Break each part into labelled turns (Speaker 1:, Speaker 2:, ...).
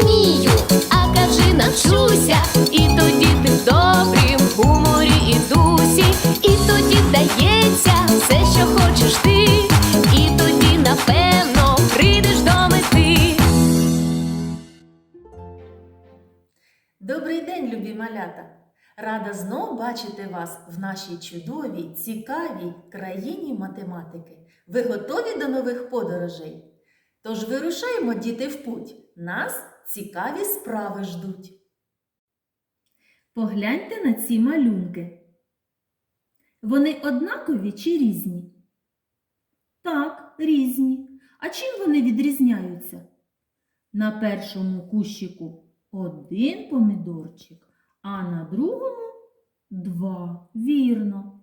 Speaker 1: вмію, а кажи навчуся. І тоді ти в добрім гуморі і дусі, і тоді вдається все, що хочеш ти, і тоді, напевно, прийдеш до мети.
Speaker 2: Добрий день, любі малята! Рада знов бачити вас в нашій чудовій, цікавій країні математики. Ви готові до нових подорожей? Тож вирушаємо, діти, в путь. Нас цікаві справи ждуть. Погляньте на ці малюнки. Вони однакові чи різні? Так, різні. А чим вони відрізняються? На першому кущику один помідорчик, а на другому два. Вірно.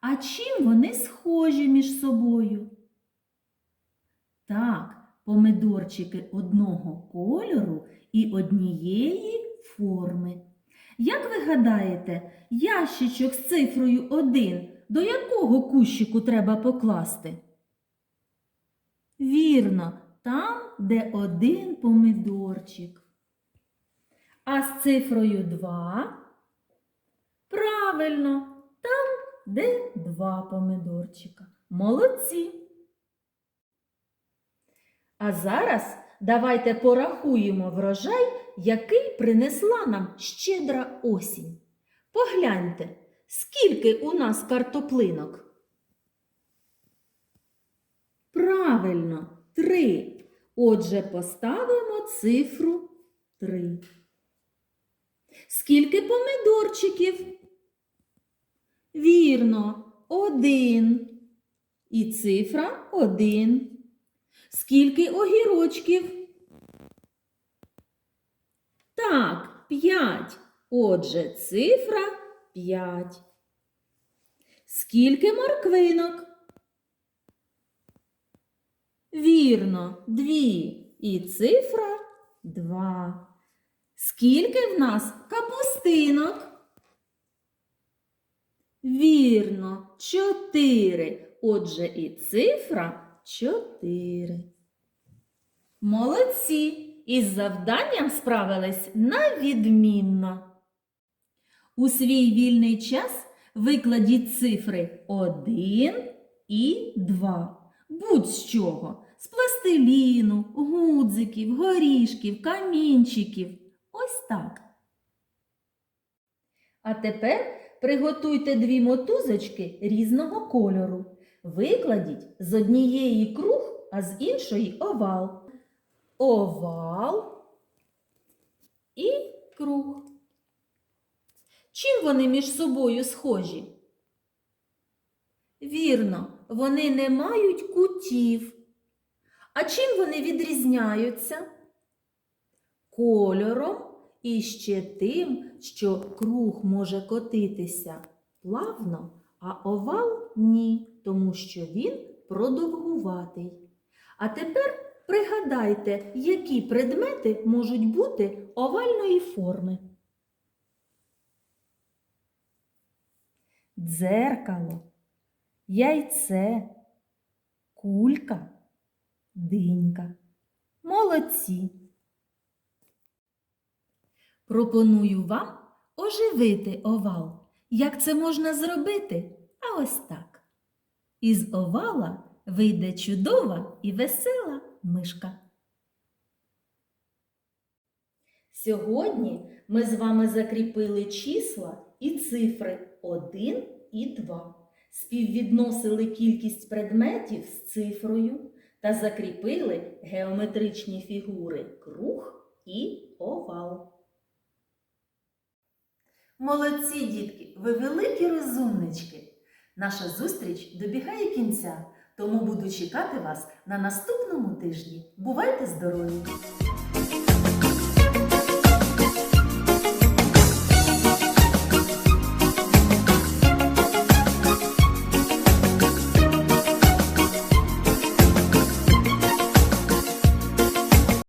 Speaker 2: А чим вони схожі між собою? Так, помидорчики одного кольору і однієї форми. Як ви гадаєте, ящичок з цифрою 1 до якого кущику треба покласти? Вірно, там, де один помидорчик. А з цифрою 2? Правильно, там, де два помидорчика. Молодці. А зараз давайте порахуємо врожай, який принесла нам щедра осінь. Погляньте, скільки у нас картоплинок? Правильно, три. Отже, поставимо цифру три. Скільки помидорчиків? Вірно, один. І цифра один. Скільки огірочків? Так, п'ять. Отже, цифра п'ять. Скільки морквинок? Вірно, дві. І цифра два. Скільки в нас капустинок? Вірно, чотири. Отже, і цифра чотири. Молодці! Із завданням справились на відмінно. У свій вільний час викладіть цифри 1 і 2. Будь з чого. З пластиліну, гудзиків, горішків, камінчиків. Ось так. А тепер приготуйте дві мотузочки різного кольору. Викладіть з однієї круг, а з іншої овал. Овал і круг. Чим вони між собою схожі? Вірно, вони не мають кутів. А чим вони відрізняються? Кольором і ще тим, що круг може котитися плавно, а овал ні, тому що він продовгуватий. А тепер пригадайте, які предмети можуть бути овальної форми. Дзеркало, яйце, кулька, динька. Молодці! Пропоную вам оживити овал. Як це можна зробити? А ось так. Із овала вийде чудова і весела мишка. Сьогодні ми з вами закріпили числа і цифри 1 і 2, співвідносили кількість предметів з цифрою та закріпили геометричні фігури круг і овал. Молодці, дітки, ви великі розумнички. Наша зустріч добігає кінця, тому буду чекати вас на наступному тижні. Бувайте здорові!